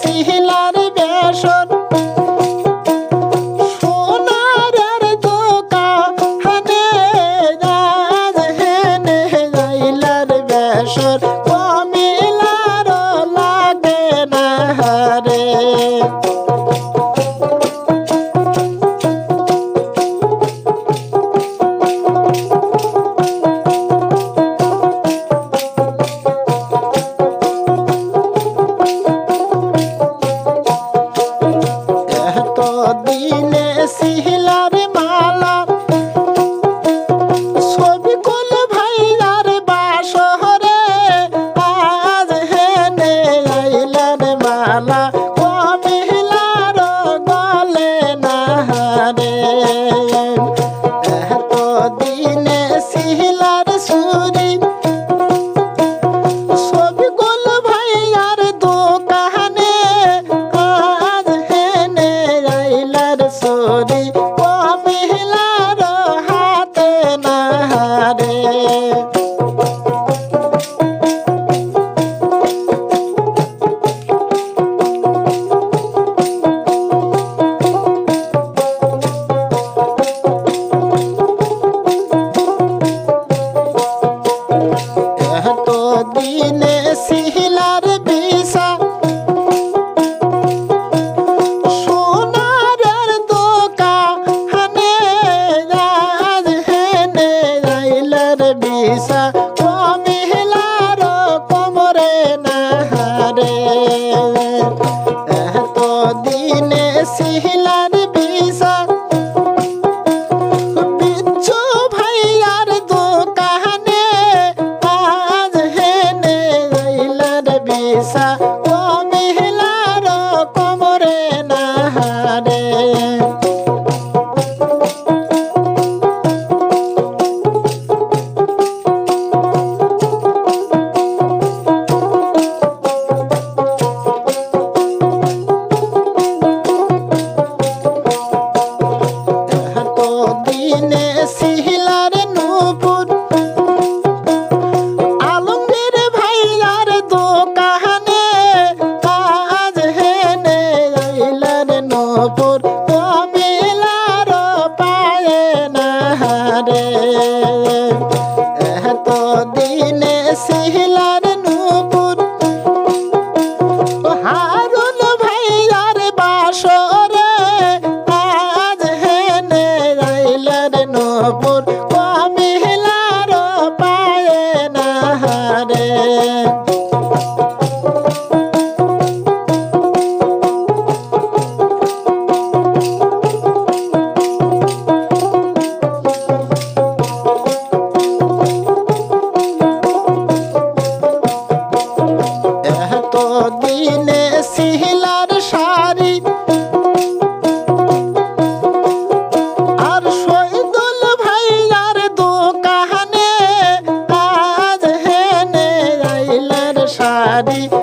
see him. in গোপন কমিলার পায়ে না হারে। দিনে সিহিলার শাড়ি baby.